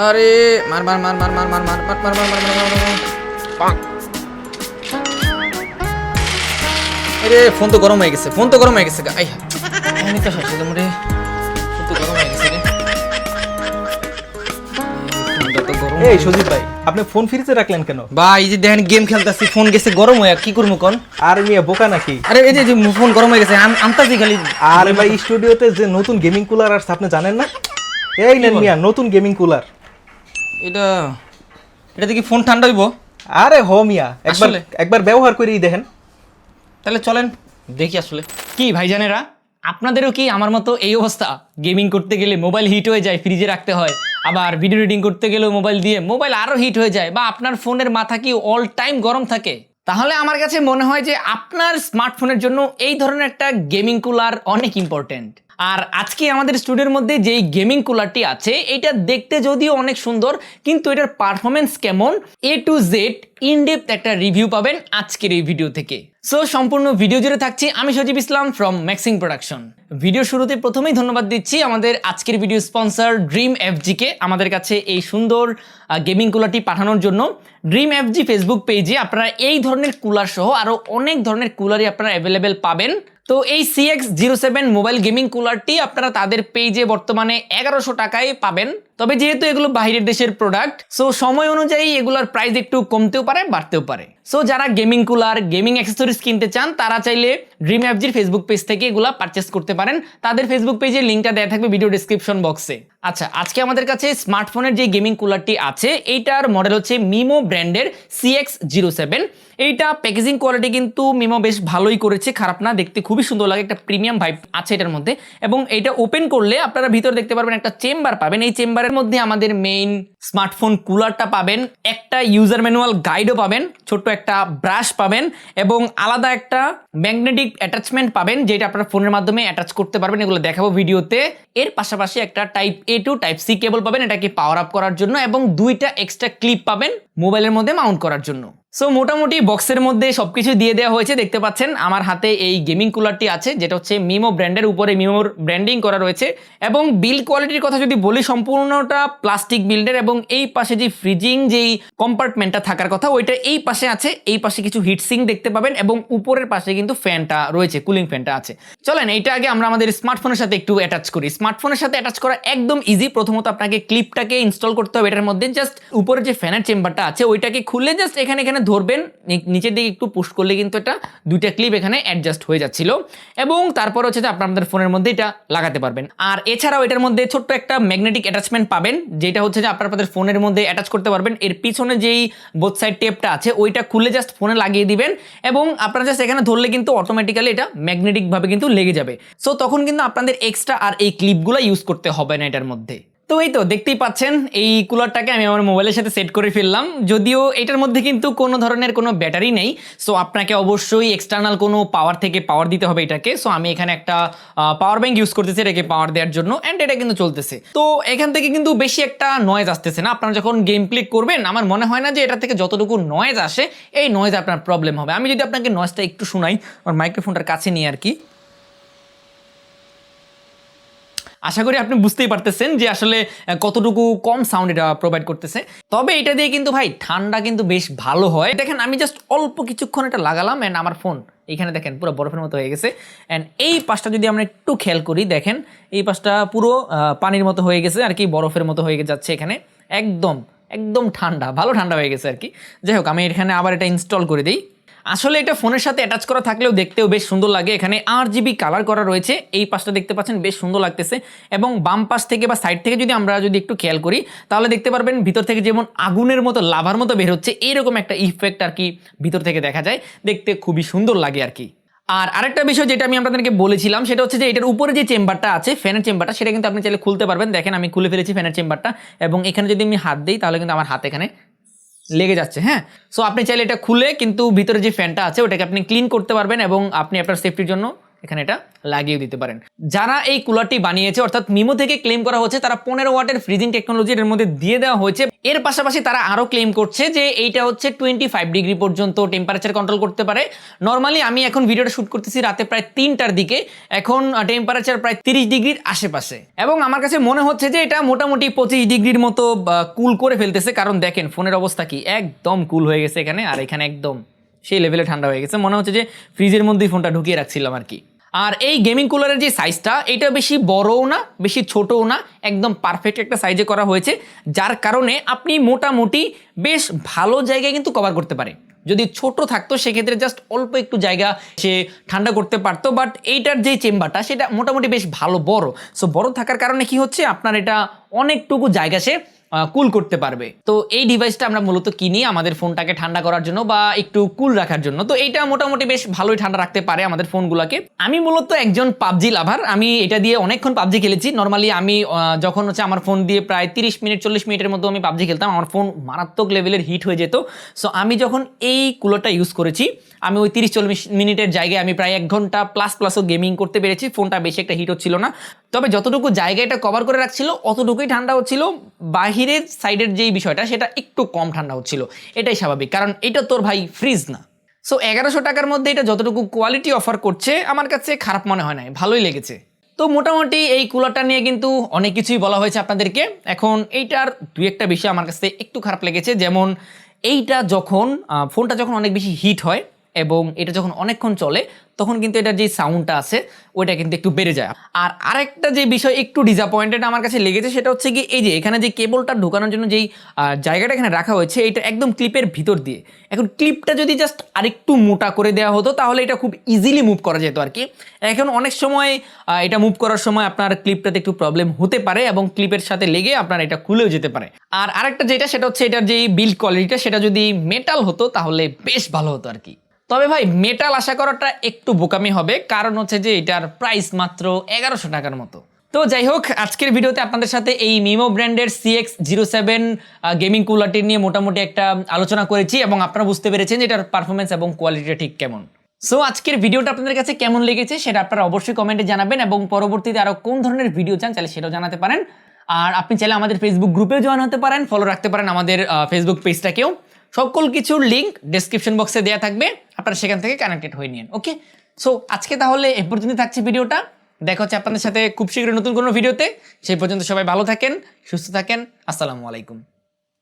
আরে মার মার মার মার মার মার মার মার মার মার মার মার মার মার আরে ফোন তো গরম হয়ে গেছে ফোন তো গরম হয়ে গেছে আই আমি তো হাসি তোমরা ফোন তো গরম হয়ে গেছে রে এই ফোনটা তো গরম এই সজীব ভাই আপনি ফোন ফ্রিজে রাখলেন কেন ভাই এই যে দেখেন গেম খেলতেছি ফোন গেছে গরম হয়ে কি করব কোন আর মিয়া বোকা নাকি আরে এই যে- ফোন গরম হয়ে গেছে আম- আমতাছি খালি আর ভাই স্টুডিওতে যে নতুন গেমিং কুলার আসছে আপনি জানেন না এই নেন মিয়া নতুন গেমিং কুলার এটা এটা কি ফোন ঠান্ডা হইব? আরে হ মিয়া একবার একবার ব্যবহার করেই দেখেন। তাহলে চলেন দেখি আসলে। কি ভাইজানেরা আপনাদেরও কি আমার মতো এই অবস্থা? গেমিং করতে গেলে মোবাইল হিট হয়ে যায় ফ্রিজে রাখতে হয়। আবার ভিডিও রিডিং করতে গেলেও মোবাইল দিয়ে মোবাইল আরও হিট হয়ে যায় বা আপনার ফোনের মাথা কি অল টাইম গরম থাকে? তাহলে আমার কাছে মনে হয় যে আপনার স্মার্টফোনের জন্য এই ধরনের একটা গেমিং কুলার অনেক ইম্পর্টেন্ট আর আজকে আমাদের স্টুডিওর মধ্যে যেই গেমিং কুলারটি আছে, এটা দেখতে যদিও অনেক সুন্দর, কিন্তু এটার পারফরমেন্স কেমন? A to Z in depth একটা রিভিউ পাবেন আজকের এই ভিডিও থেকে। সো সম্পূর্ণ ভিডিও জুড়ে থাকছি আমি Sajib Islam from Maxing production video শুরুতে প্রথমেই ধন্যবাদ দিচ্ছি আমাদের আজকের ভিডিও স্পন্সর ড্রিম এফজিকে আমাদের কাছে এই সুন্দর গেমিং কুলারটি পাঠানোর জন্য। ড্রিম এফজি ফেসবুক পেজে আপনারা এই ধরনের কুলার সহ আরও অনেক ধরনের কুলারই আপনারা অ্যাভেলেবেল পাবেন। তো এই C X zero seven mobile gaming কুলারটি আপনারা তাদের পেজে বর্তমানে এগারোশো টাকায় পাবেন। তবে যেহেতু এগুলো বাইরের দেশের প্রোডাক্ট সো সময় অনুযায়ী এগুলোর প্রাইস একটু কমতেও পারে, বাড়তেও পারে। সো যারা গেমিং কুলার গেমিং অ্যাক্সেসরিজ কিনতে চান, তারা চাইলে ড্রিম অ্যাপজির ফেসবুক পেজ থেকে এগুলা পারচেস করতে পারেন। তাদের ফেসবুক পেজের লিঙ্কটা দেওয়া থাকবে ভিডিও ডিসক্রিপশন বক্সে আচ্ছা আজকে আমাদের কাছে স্মার্টফোনের যে গেমিং কুলারটি আছে, এইটার মডেল হচ্ছে মিমো ব্র্যান্ডের সিএক্স জিরো সেভেন এইটা প্যাকেজিং কোয়ালিটি কিন্তু মিমো বেশ ভালোই করেছে, খারাপ না, দেখতে খুবই সুন্দর লাগে, একটা প্রিমিয়াম ভাইব আছে এটার মধ্যে। এবং এটা ওপেন করলে আপনারা ভিতরে দেখতে পারবেন একটা চেম্বার পাবেন। এই চেম্বারের মধ্যে আমাদের মেইন স্মার্টফোন কুলারটা পাবেন, একটা ইউজার ম্যানুয়াল গাইডও পাবেন, ছোট্ট একটা ব্রাশ পাবেন এবং আলাদা একটা ম্যাগনেটিক অ্যাটাচমেন্ট পাবেন যেটা আপনার ফোনের মাধ্যমে অ্যাটাচ করতে পারবেন, এগুলো দেখাবো ভিডিওতে। এর পাশাপাশি একটা type A to type C cable পাবেন, এটাকে পাওয়ার আপ করার জন্য এবং দুইটা এক্সট্রা ক্লিপ পাবেন মোবাইলের মধ্যে মাউন্ট করার জন্য। সো মোটামুটি বক্সের মধ্যে সবকিছু দিয়ে দেওয়া হয়েছে, দেখতে পাচ্ছেন আমার হাতে এই গেমিং কুলারটি আছে, যেটা হচ্ছে মিমো ব্র্যান্ডের উপরে মিমোর ব্র্যান্ডিং করা রয়েছে এবং বিল্ড কোয়ালিটির কথা যদি বলি, সম্পূর্ণটা প্লাস্টিক বিল্ডের এবং এই পাশে যে ফ্রিজিং যেই কম্পার্টমেন্টটা থাকার কথা, ওইটা এই পাশে আছে, এই পাশে কিছু হিটসিং দেখতে পাবেন এবং উপরের পাশে কিন্তু ফ্যানটা রয়েছে কুলিং ফ্যানটা আছে। চলেন, এইটা আগে আমরা আমাদের স্মার্টফোনের সাথে একটু অ্যাটাচ করি। স্মার্টফোনের সাথে অ্যাটাচ করা একদম ইজি প্রথমত আপনাকে ক্লিপটাকে ইনস্টল করতে হবে এটার মধ্যে। জাস্ট উপরে যে ফ্যানের চেম্বারটা আছে, ওইটাকে খুলে জাস্ট এখানে এখানে ধরবেন। নিচের দিকে একটু পুশ করলে কিন্তু এটা দুইটা ক্লিপ এখানে অ্যাডজাস্ট হয়ে যাচ্ছিল। এবং তারপর হচ্ছে যে আপনাদের ফোনের মধ্যে এটা লাগাতে পারবেন। আর এছাড়াও এটার মধ্যে ছোট্ট একটা ম্যাগনেটিক অ্যাটাচমেন্ট পাবেন, যেটা হচ্ছে যে আপনার আপনাদের ফোনের মধ্যে অ্যাটাচ করতে পারবেন। এর পিছনে যেই বোথ সাইড টেপটা আছে, ওইটা খুলে জাস্ট ফোনে লাগিয়ে দিবেন এবং আপনারা জাস্ট এখানে ধরলে কিন্তু অটোমেটিক্যালি এটা ম্যাগনেটিকভাবে কিন্তু লেগে যাবে। সো তখন কিন্তু আপনাদের এক্সট্রা আর এই ক্লিপগুলো ইউজ করতে হবে না এটার মধ্যে। তো এই তো দেখতেই পাচ্ছেন, এই কুলারটাকে আমি আমার মোবাইলের সাথে সেট করে ফেললাম। যদিও এটার মধ্যে কিন্তু কোনো ধরনের কোনো ব্যাটারি নেই সো আপনাকে অবশ্যই এক্সটার্নাল কোনো পাওয়ার থেকে পাওয়ার দিতে হবে এটাকে। সো আমি এখানে একটা পাওয়ার ব্যাংক ইউজ করতেছি এটাকে পাওয়ার দেওয়ার জন্য অ্যান্ড এটা কিন্তু চলতেছে। তো এখান থেকে কিন্তু বেশি একটা নয়েজ আসতেছে না। আপনারা যখন গেম প্লে করবেন, আমার মনে হয় না যে এটা থেকে যতটুকু নয়েজ আসে, এই নয়েজ আপনার প্রবলেম হবে। আমি যদি আপনাকে নয়েজটা একটু শোনাই, আমার মাইক্রোফোনটার কাছে নিয়ে আর কি। আশা করি আপনি বুঝতেই পারতেছেন যে আসলে কতটুকু কম সাউন্ড এটা প্রোভাইড করতেছে। তবে এটা দিয়ে কিন্তু ভাই, ঠান্ডা কিন্তু বেশ ভালো হয়। দেখেন, আমি জাস্ট অল্প কিছুক্ষণ এটা লাগালাম অ্যান্ড আমার ফোন এখানে দেখেন, পুরো বরফের মতো হয়ে গেছে। অ্যান্ড এই পাশটা যদি আমরা একটু খেয়াল করি, দেখেন, এই পাশটা পুরো পানির মতো হয়ে গেছে আর কি, বরফের মতো হয়ে যাচ্ছে এখানে। একদম একদম ঠান্ডা, ভালো ঠান্ডা হয়ে গেছে আর কি। যাই হোক, আমি এখানে আবার এটা ইনস্টল করে দিই। আসলে এটা ফোনের সাথে অ্যাটাচ করা থাকলেও দেখতেও বেশ সুন্দর লাগে। এখানে আর জিবি কালার করা রয়েছে। এই পাশটা দেখতে পাচ্ছেন, বেশ সুন্দর লাগতেছে। এবং বাম পাশ থেকে বা সাইড থেকে যদি আমরা যদি একটু খেয়াল করি, তাহলে দেখতে পারবেন ভিতর থেকে যেমন আগুনের মতো, লাভার মতো বের হচ্ছে। এইরকম একটা ইফেক্ট আর কি ভিতর থেকে দেখা যায়। দেখতে খুবই সুন্দর লাগে আর কি। আর আরেকটা বিষয় যেটা আমি আপনাদেরকে বলেছিলাম, সেটা হচ্ছে যে এটার উপরে যে চেম্বারটা আছে, ফ্যানের চেম্বারটা সেটা কিন্তু আপনি চাইলে খুলতে পারবেন। দেখেন আমি খুলে ফেলেছি ফ্যানের চেম্বারটা এবং এখানে যদি আমি হাত দিই, তাহলে কিন্তু আমার হাত এখানে লেগে যাচ্ছে হ্যাঁ? সো আপনি চাইলে এটা খুলে কিন্তু ভিতরে যে ফ্যানটা আছে, ওটাকে আপনি ক্লিন করতে পারবেন এবং আপনি আপনার সেফটির জন্য এখানে এটা লাগিয়ে দিতে পারেন। যারা এই কুলারটি বানিয়েছে, অর্থাৎ মিমো থেকে ক্লেম করা হচ্ছে, তারা পনেরো ওয়াটের ফ্রিজিং টেকনোলজি এর মধ্যে দিয়ে দেওয়া হয়েছে। এর পাশাপাশি তারা আরও ক্লেম করছে যে এইটা হচ্ছে টোয়েন্টি ফাইভ ডিগ্রি পর্যন্ত টেম্পারেচার কন্ট্রোল করতে পারে। নর্মালি আমি এখন ভিডিওটা শ্যুট করতেছি রাতে প্রায় তিনটার দিকে। এখন টেম্পারেচার প্রায় তিরিশ ডিগ্রির আশেপাশে। এবং আমার কাছে মনে হচ্ছে যে এটা মোটামুটি পঁচিশ ডিগ্রির মতো কুল করে ফেলতেছে। কারণ দেখেন, ফোনের অবস্থা কি? একদম কুল হয়ে গেছে এখানে। আর এখানে একদম সেই লেভেলে ঠান্ডা হয়ে গেছে। মনে হচ্ছে যে ফ্রিজের মধ্যেই ফোনটা ঢুকিয়ে রাখছিলাম আর কি। আর এই গেমিং কুলারের যে সাইজটা এটা বেশি বড়ও না, বেশি ছোটও না, একদম পারফেক্ট একটা সাইজে করা হয়েছে, যার কারণে আপনি মোটামুটি বেশ ভালো জায়গায় কিন্তু কভার করতে পারে যদি ছোট থাকতো, সেক্ষেত্রে জাস্ট অল্প একটু জায়গা সে ঠান্ডা করতে পারতো বাট এইটার যে চেম্বারটা সেটা মোটামুটি বেশ ভালো, বড়। সো বড় থাকার কারণে কি হচ্ছে? আপনার এটা অনেকটুকু জায়গা সে কুল করতে পারবে। তো এই ডিভাইসটা আমরা মূলত কিনি আমাদের ফোনটাকে ঠান্ডা করার জন্য বা একটু কুল রাখার জন্য। তো এইটা মোটামুটি বেশ ভালোই ঠান্ডা রাখতে পারে আমাদের ফোনগুলোকে আমি মূলত একজন পাবজি লাভার। আমি এটা দিয়ে অনেকক্ষণ পাবজি খেলেছি। নর্মালি আমি যখন হচ্ছে আমার ফোন দিয়ে প্রায় তিরিশ মিনিট, চল্লিশ মিনিটের মতো আমি পাবজি খেলতাম, আমার ফোন মারাত্মক লেভেলের হিট হয়ে যেত। সো আমি যখন এই কুলারটা ইউজ করেছি, আমি ওই তিরিশ, চল্লিশ মিনিটের জায়গায় আমি প্রায় এক ঘণ্টা প্লাস প্লাসও গেমিং করতে পেরেছি। ফোনটা বেশি একটা হিট হচ্ছিল না। তবে যতটুকু জায়গা এটা কভার করে রাখছিল, অতটুকুই ঠান্ডা হচ্ছিল। বাহিরের সাইডের যেই বিষয়টা, সেটা একটু কম ঠান্ডা হচ্ছিল। এটাই স্বাভাবিক, কারণ এটা তোর ভাই ফ্রিজ না। সো এগারোশো টাকার মধ্যে এটা যতটুকু কোয়ালিটি অফার করছে, আমার কাছে খারাপ মনে হয় না ভালোই লেগেছে। তো মোটামুটি এই কুলারটা নিয়ে কিন্তু অনেক কিছুই বলা হয়েছে আপনাদেরকে। এখন এইটার দু একটা বিষয় আমার কাছে একটু খারাপ লেগেছে, যেমন এইটা যখন ফোনটা যখন অনেক বেশি হিট হয় এবং এটা যখন অনেকক্ষণ চলে, তখন কিন্তু এটার যে সাউন্ডটা আছে, ওইটা কিন্তু একটু বেড়ে যায়। আর আরেকটা যে বিষয় একটু ডিসঅ্যাপয়েন্টেড আমার কাছে লেগেছে, সেটা হচ্ছে কি এই যে এখানে যে কেবলটা ঢোকানোর জন্য যেই জায়গাটা এখানে রাখা হয়েছে, এটা একদম ক্লিপের ভিতর দিয়ে। এখন ক্লিপটা যদি জাস্ট আরেকটু মোটা করে দেওয়া হতো, তাহলে এটা খুব ইজিলি মুভ করা যেত আর কি এখন অনেক সময় এটা মুভ করার সময় আপনার ক্লিপটাতে একটু প্রবলেম হতে পারে এবং ক্লিপের সাথে লেগে আপনার এটা খুলেও যেতে পারে। আর আরেকটা যেটা, সেটা হচ্ছে এটার যে বিল্ড কোয়ালিটিটা সেটা যদি মেটাল হতো, তাহলে বেশ ভালো হতো আর কি তবে ভাই মেটাল আশা করাটা একটু বোকামি হবে। কারণ হচ্ছে যে এটার প্রাইস মাত্র এগারোশো টাকার মতো। তো যাই হোক, আজকের ভিডিওতে আপনাদের সাথে এই মিমো ব্র্যান্ডের সিএক্স জিরো সেভেন গেমিং কুলারটি নিয়ে মোটামুটি একটা আলোচনা করেছি এবং আপনারা বুঝতে পেরেছেন যে এটার পারফরমেন্স এবং কোয়ালিটিটা ঠিক কেমন। সো আজকের ভিডিওটা আপনাদের কাছে কেমন লেগেছে সেটা আপনারা অবশ্যই কমেন্টে জানাবেন এবং পরবর্তীতে আরও কোন ধরনের ভিডিও চান চাইলে সেটাও জানাতে পারেন। আর আপনি চাইলে আমাদের ফেসবুক গ্রুপেও জয়েন হতে পারেন ফলো রাখতে পারেন আমাদের ফেসবুক পেজটাকেও সকল কিছুর লিঙ্ক ডেসক্রিপশন বক্সে দেওয়া থাকবে। আপনারা সেখান থেকে কানেক্টেড হয়ে নিন ওকে সো আজকে তাহলে এ পর্যন্ত থাকছে ভিডিওটা। দেখা হচ্ছে আপনাদের সাথে খুব শীঘ্রই নতুন কোনো ভিডিওতে। সেই পর্যন্ত সবাই ভালো থাকেন, সুস্থ থাকেন। আসসালামু আলাইকুম।